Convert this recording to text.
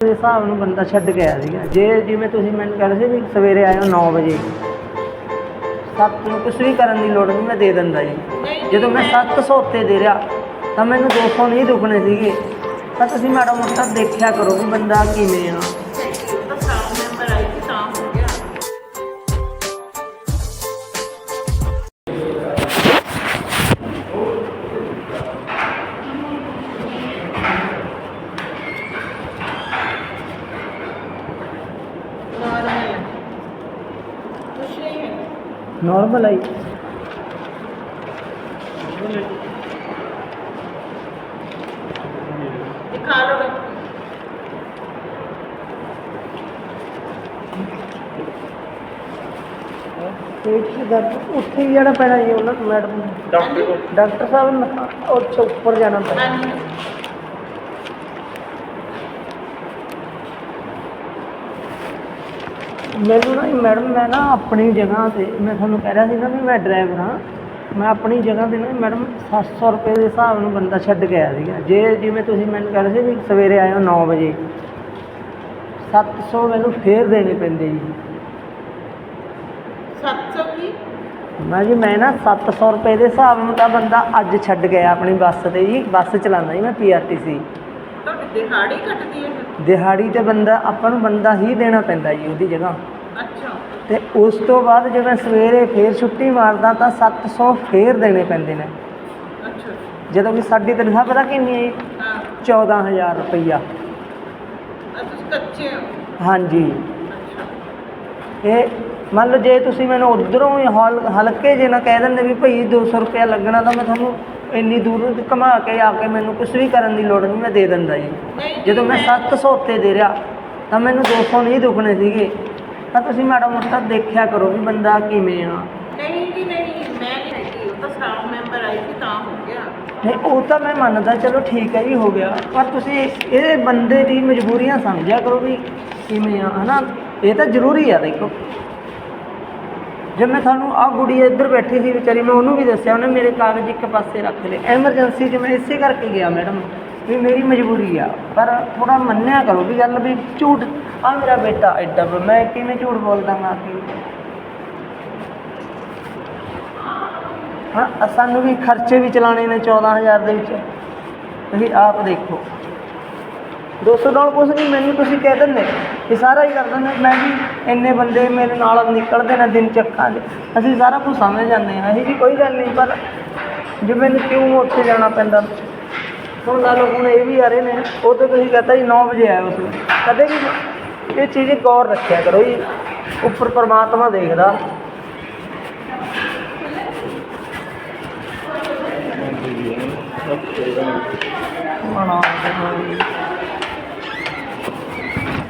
ਦੇ ਹਿਸਾਬ ਨੂੰ ਬੰਦਾ ਛੱਡ ਕੇ ਆਇਆ ਸੀਗਾ। ਜੇ ਜਿਵੇਂ ਤੁਸੀਂ ਮੈਨੂੰ ਕਹਿੰਦੇ ਸੀ ਵੀ ਸਵੇਰੇ ਆਇਓ 9 ਵਜੇ ਸੱਤ ਨੂੰ ਕੁਛ ਵੀ ਕਰਨ ਦੀ ਲੋੜ ਨਹੀਂ ਮੈਂ ਦੇ ਦਿੰਦਾ ਜੀ। ਜਦੋਂ ਮੈਂ 700 ਉੱਤੇ ਦੇ ਰਿਹਾ ਤਾਂ ਮੈਨੂੰ 200 ਨਹੀਂ ਦੁਖਣੇ ਸੀਗੇ। ਤਾਂ ਤੁਸੀਂ ਮਾੜਾ ਮੋਟਾ ਦੇਖਿਆ ਕਰੋ ਵੀ ਬੰਦਾ ਕਿਵੇਂ ਆ। ਨਾਰਮਲ ਆਈ ਪੇਟ ਦੀ ਦਰਦ ਉੱਥੇ ਹੀ ਜਿਹੜਾ ਪੈਣਾ ਜੀ ਉਹਨਾਂ ਨੂੰ ਮੈਡਮ ਡਾਕਟਰ ਸਾਹਿਬ ਨੂੰ ਉਹ 'ਚ ਉੱਪਰ ਜਾਣਾ ਪੈਣਾ। ਮੈਨੂੰ ਨਾ ਮੈਡਮ ਮੈਂ ਨਾ ਆਪਣੀ ਜਗ੍ਹਾ ਤੇ ਮੈਂ ਤੁਹਾਨੂੰ ਕਹਿ ਰਿਹਾ ਸੀ ਨਾ ਵੀ ਮੈਂ ਡਰਾਈਵਰ ਹਾਂ। ਮੈਂ ਆਪਣੀ ਜਗ੍ਹਾ ਤੇ ਨਾ ਮੈਡਮ 700 ਰੁਪਏ ਦੇ ਹਿਸਾਬ ਨੂੰ ਬੰਦਾ ਛੱਡ ਕੇ ਆਇਆ ਸੀਗਾ। ਜੇ ਜਿਵੇਂ ਤੁਸੀਂ ਮੈਨੂੰ ਕਹਿ ਰਹੇ ਸੀ ਵੀ ਸਵੇਰੇ ਆਇਓ 9 ਵਜੇ 700 ਮੈਨੂੰ ਫੇਰ ਦੇਣੇ ਪੈਂਦੇ ਜੀ। ਮੈਂ ਜੀ ਮੈਂ ਨਾ 700 ਰੁਪਏ ਦੇ ਹਿਸਾਬ ਨੂੰ ਤਾਂ ਬੰਦਾ ਅੱਜ ਛੱਡ ਗਿਆ ਆਪਣੀ ਬੱਸ ਤੇ ਜੀ। ਬੱਸ ਚਲਾਉਂਦਾ ਜੀ ਮੈਂ ਪੀਆਰਟੀਸੀ ਦਿਹਾੜੀ ਕੱਟਦੀ ਹੈ ਦਿਹਾੜੀ ਤੇ ਬੰਦਾ ਆਪਾਂ ਨੂੰ ਬੰਦਾ ਹੀ ਦੇਣਾ ਪੈਂਦਾ ਜੀ ਉਹਦੀ ਜਗ੍ਹਾ। ਅੱਛਾ। ਤੇ ਉਸ ਤੋਂ ਬਾਅਦ ਜੇ ਮੈਂ ਸਵੇਰੇ ਫੇਰ ਛੁੱਟੀ ਮਾਰਦਾ ਤਾਂ 700 ਫੇਰ ਦੇਣੇ ਪੈਂਦੇ ਨੇ। ਅੱਛਾ। ਜਦੋਂ ਕਿ ਸਾਡੀ ਤਨਖਾਹ ਪਤਾ ਕਿੰਨੀ ਹੈ ਜੀ? ਹਾਂ। 14000 ਰੁਪਈਆ। ਆ ਤੁਸੀਂ ਕੱਚੇ ਹੋ? ਹਾਂਜੀ। ਅੱਛਾ। ਇਹ ਮੰਨ ਲਓ ਜੇ ਤੁਸੀਂ ਮੈਨੂੰ ਉਧਰੋਂ ਹੀ ਹਲ ਹਲਕੇ ਜੇ ਨਾ ਕਹਿ ਦਿੰਦੇ ਵੀ ਭਈ 200 ਰੁਪਇਆ ਲੱਗਣਾ ਤਾਂ ਮੈਂ ਤੁਹਾਨੂੰ ਇੰਨੀ ਦੂਰ ਘੁਮਾ ਕੇ ਆ ਕੇ ਮੈਨੂੰ ਕੁਝ ਵੀ ਕਰਨ ਦੀ ਲੋੜ ਨਹੀਂ ਮੈਂ ਦੇ ਦਿੰਦਾ ਜੀ। ਜਦੋਂ ਮੈਂ 700 ਉੱਤੇ ਦੇ ਰਿਹਾ ਤਾਂ ਮੈਨੂੰ 200 ਨਹੀਂ ਦੁਖਣੇ ਸੀਗੇ। ਤਾਂ ਤੁਸੀਂ ਮਾੜਾ ਮੋਟਾ ਦੇਖਿਆ ਕਰੋ ਵੀ ਬੰਦਾ ਕਿਵੇਂ ਆ। ਨਹੀਂ ਜੀ ਨਹੀਂ ਮੈਂ ਨਹੀਂ ਹੈਗੀ ਉਹ ਤਾਂ ਸਟਾਫ ਮੈਂਬਰ ਆਈ ਸੀ ਤਾਂ ਹੋ ਗਿਆ। ਨਹੀਂ ਉਹ ਤਾਂ ਮੈਂ ਮੰਨਦਾ ਚਲੋ ਠੀਕ ਹੈ ਜੀ ਹੋ ਗਿਆ। ਪਰ ਤੁਸੀਂ ਇਹ ਬੰਦੇ ਦੀ ਮਜਬੂਰੀਆਂ ਸਮਝਿਆ ਕਰੋ ਵੀ ਕਿਵੇਂ ਆ ਹਨਾ? ਇਹ ਤਾਂ ਜ਼ਰੂਰੀ ਆ ਦੇਖੋ। ਜੇ ਮੈਂ ਤੁਹਾਨੂੰ ਆ ਗੁੜੀ ਇੱਧਰ ਬੈਠੀ ਸੀ ਵਿਚਾਰੀ, ਮੈਂ ਉਹਨੂੰ ਵੀ ਦੱਸਿਆ, ਉਹਨੇ ਮੇਰੇ ਕਾਗਜ਼ ਇੱਕ ਪਾਸੇ ਰੱਖ ਲਏ। ਐਮਰਜੈਂਸੀ 'ਚ ਮੈਂ ਇਸੇ ਕਰਕੇ ਗਿਆ ਮੈਡਮ ਵੀ ਮੇਰੀ ਮਜਬੂਰੀ ਆ। ਪਰ ਥੋੜਾ ਮੰਨਿਆ ਕਰੋ ਵੀ ਗੱਲ ਵੀ ਝੂਠ ਆ ਮੇਰਾ ਬੇਟਾ ਐਡਾ ਮੈਂ ਕਿਵੇਂ ਝੂਠ ਬੋਲਦਾ ਮੈਂ ਕਿ ਹਾਂ ਸਾਨੂੰ ਵੀ ਖਰਚੇ ਵੀ ਚਲਾਣੇ ਨੇ 14000 ਦੇ ਵਿੱਚ। ਤੁਸੀਂ ਆਪ ਦੇਖੋ। 200 ਨਾਲ ਕੁਛ ਨਹੀਂ ਮੈਨੂੰ ਤੁਸੀਂ ਕਹਿ ਦਿੰਦੇ ਇਹ ਸਾਰਾ ਹੀ ਕਰ ਦਿੰਦੇ। ਮੈਂ ਵੀ ਇੰਨੇ ਬੰਦੇ ਮੇਰੇ ਨਾਲ ਨਿਕਲਦੇ ਨੇ ਦਿਨ ਚੱਕਾਂ ਦੇ ਅਸੀਂ ਸਾਰਾ ਕੁਝ ਸਮਝ ਜਾਂਦੇ ਹਾਂ ਇਹ ਜੀ ਕੋਈ ਗੱਲ ਨਹੀਂ ਪਰ ਜੇ ਮੈਨੂੰ ਕਿਉਂ ਉੱਥੇ ਜਾਣਾ ਪੈਂਦਾ? ਹੁਣ ਲਾ ਲਓ ਹੁਣ ਇਹ ਵੀ ਆ ਰਹੇ ਨੇ ਉਹ ਤਾਂ ਤੁਸੀਂ ਕਹਤਾ ਜੀ 9 ਵਜੇ ਆਇਓ ਤੁਸੀਂ ਕਦੇ ਵੀ ਇਹ ਚੀਜ਼ ਗੌਰ ਰੱਖਿਆ ਕਰੋ ਜੀ ਉੱਪਰ ਪਰਮਾਤਮਾ ਦੇਖਦਾ। ਮਨਾ